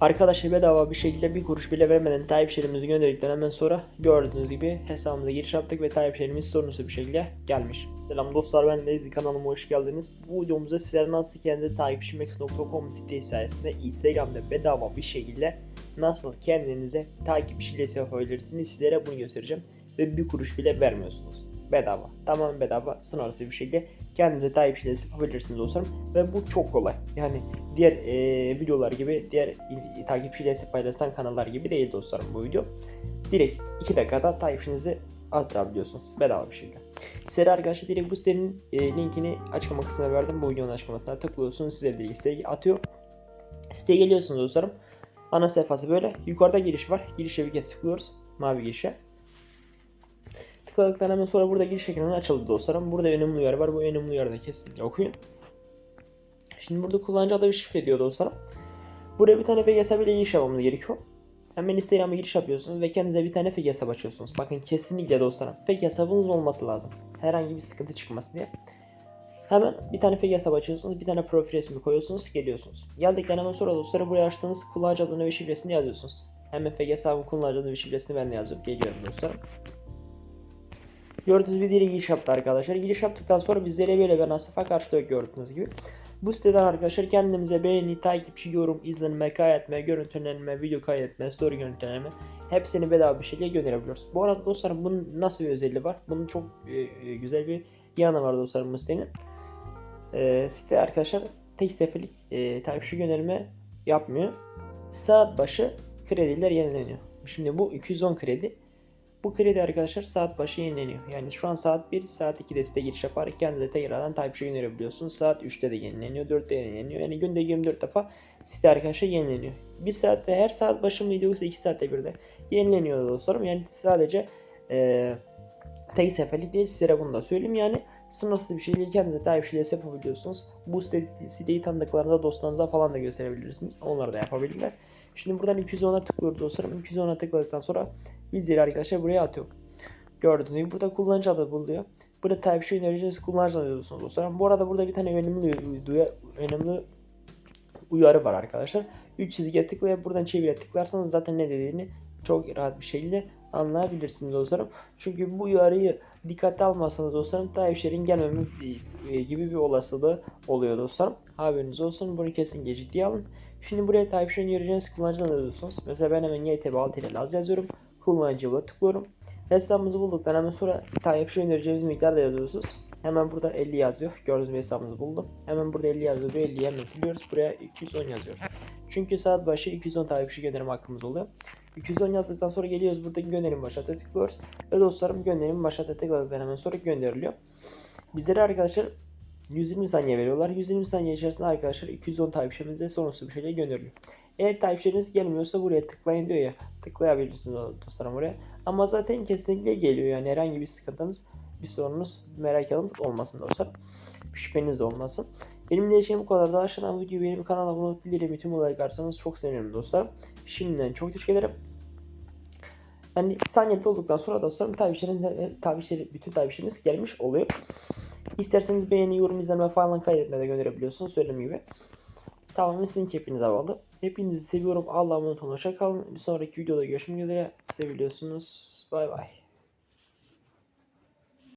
Arkadaşlar bedava bir şekilde bir kuruş bile vermeden takipçilerimizi gönderdikten hemen sonra gördüğünüz gibi hesabımıza giriş yaptık ve takipçilerimiz sorunsuz bir şekilde gelmiş. Selam dostlar ben Lazy kanalıma hoş geldiniz. Bu videomuzda sizlere nasıl kendi takipçimex.com site sayesinde Instagram'da bedava bir şekilde nasıl kendinize takipçi listesi yapabilirsiniz sizlere bunu göstereceğim. Ve bir kuruş bile vermiyorsunuz. Bedava. Tamamen bedava. Sınırsız bir şekilde kendinize takipçi listesi yapabilirsiniz dostlarım. Ve bu çok kolay. Yani diğer e, videolar gibi, diğer in- takipçi listesi paylaşılan kanallar gibi değil dostlarım bu video. Direkt 2 dakikada takipçinizi arttırabiliyorsunuz. Bedava bir şekilde. Sizlere arkadaşlar direkt bu sitenin e, linkini açıklama kısmına verdim. Bu videonun açıklamasına tıklıyorsunuz. Size direkt siteye atıyor. Siteye geliyorsunuz dostlarım. Ana sayfası böyle. Yukarıda giriş var. Girişe bir kez tıklıyoruz. Mavi girişe. Tıkladıktan hemen sonra burada giriş ekranı açıldı dostlarım. Burada önemli uyarı var. Bu önemli uyarıda kesinlikle okuyun. Şimdi burada kullanıcı adı ve şifre diyor dostlarım. Buraya bir tane fake hesabı ile giriş yapmamız gerekiyor. Hemen Instagram'a giriş yapıyorsunuz ve kendinize bir tane fake hesap açıyorsunuz. Bakın kesinlikle dostlarım fake hesabınız olması lazım. Herhangi bir sıkıntı çıkmasın diye. Hemen bir tane fake hesap açıyorsunuz, bir tane profil resmi koyuyorsunuz, geliyorsunuz. Geldikten hemen sonra dostlarım buraya açtığınız kullanıcı adını ve şifresini yazıyorsunuz. Hemen fake hesabın kullanıcı adını ve şifresini ben de yazıyorum. Geliyorum dostlarım. Gördüğünüz direkt giriş yaptı arkadaşlar. Giriş yaptıktan sonra bizlere böyle bir nasıfa karşılıyor gördüğünüz gibi. Bu siteden arkadaşlar kendimize beğeni, takipçi, yorum, izlenme, kaydetme, görüntülenme, video kaydetme, story görüntülenme hepsini bedava bir şekilde gönderebiliyoruz. Bu arada dostlarım bunun nasıl bir özelliği var? Bunun çok e, e, güzel bir yanı var dostlarım bu sitenin. E, site arkadaşlar tek seferlik e, takipçi gönderme yapmıyor. Saat başı krediler yenileniyor. Şimdi bu 210 kredi. Bu kredi arkadaşlar saat başı yenileniyor. Yani şu an saat 1, saat 2'de site giriş yaparak kendinize tekrardan takipçi gönderebiliyorsunuz. Saat 3'te de yenileniyor, 4'te yenileniyor. Yani günde 24 defa site arkadaşlar yenileniyor. Bir saatte her saat başı mıydı yoksa 2 saatte bir de yenileniyor dostlarım. Yani sadece eee tek seferlik değil sizlere bunu da söyleyeyim yani sınırsız bir şekilde kendinize takipçileri yapabiliyorsunuz. Bu site- siteyi tanıdıklarınıza dostlarınıza falan da gösterebilirsiniz. Onları da yapabilirler. Şimdi buradan 210'a tıklıyoruz dostlarım. 210'a tıkladıktan sonra bizleri arkadaşlar buraya atıyor. Gördüğünüz gibi burada kullanıcı adı buluyor. Burada takipçi önereceğiniz kullanıcı adı diyorsunuz dostlarım. Bu arada burada bir tane önemli önemli uyarı var arkadaşlar. 3 çizgiye tıklayıp buradan çevire tıklarsanız zaten ne dediğini çok rahat bir şekilde anlayabilirsiniz dostlarım. Çünkü bu uyarıyı dikkate almazsanız dostlarım takipçilerin gelmeme e, gibi bir olasılığı oluyor dostlarım. Haberiniz olsun. Bunu kesinlikle ciddiye alın. Şimdi buraya takipçi önereceğiniz kullanıcı adı diyorsunuz. Mesela ben hemen YTB6 ile Laz yazıyorum. Kullanıcı bula tıklıyorum. Hesabımızı bulduktan hemen sonra takipçi önereceğimiz miktar da yazıyorsunuz. Hemen burada 50 yazıyor. Gördüğünüz gibi hesabımızı buldum. Hemen burada 50 yazıyor. 50'yi hemen siliyoruz. Buraya 210 yazıyoruz. Çünkü saat başı 210 takipçi gönderim hakkımız oluyor. 210 yazdıktan sonra geliyoruz buradaki gönderim başlata tıklıyoruz. Ve dostlarım gönderim başlata tıkladıktan hemen sonra gönderiliyor. Bizlere arkadaşlar 120 saniye veriyorlar. 120 saniye içerisinde arkadaşlar 210 takipçimize sorunsuz bir şekilde gönderiliyor. Eğer takipçileriniz gelmiyorsa buraya tıklayın diyor ya. Tıklayabilirsiniz dostlarım buraya. Ama zaten kesinlikle geliyor yani herhangi bir sıkıntınız, bir sorunuz, merakınız olmasın dostlar. Şüpheniz de olmasın. Benim diyeceğim bu kadar. Daha aşağıdan videoyu benim kanalıma abone olup bildirim tüm olarak ararsanız çok sevinirim dostlar. Şimdiden çok teşekkür ederim. Yani saniyede olduktan sonra dostlarım takipçileriniz, takipçileri, bütün takipçileriniz gelmiş oluyor. İsterseniz beğeni, yorum, izleme falan kaydetmede gönderebiliyorsunuz söylediğim gibi. Tamamen sizin keyfinize bağlı. Hepinizi seviyorum. Allah'a emanet olun. Hoşça kalın. Bir sonraki videoda görüşmek üzere. Seviliyorsunuz. Bay bay.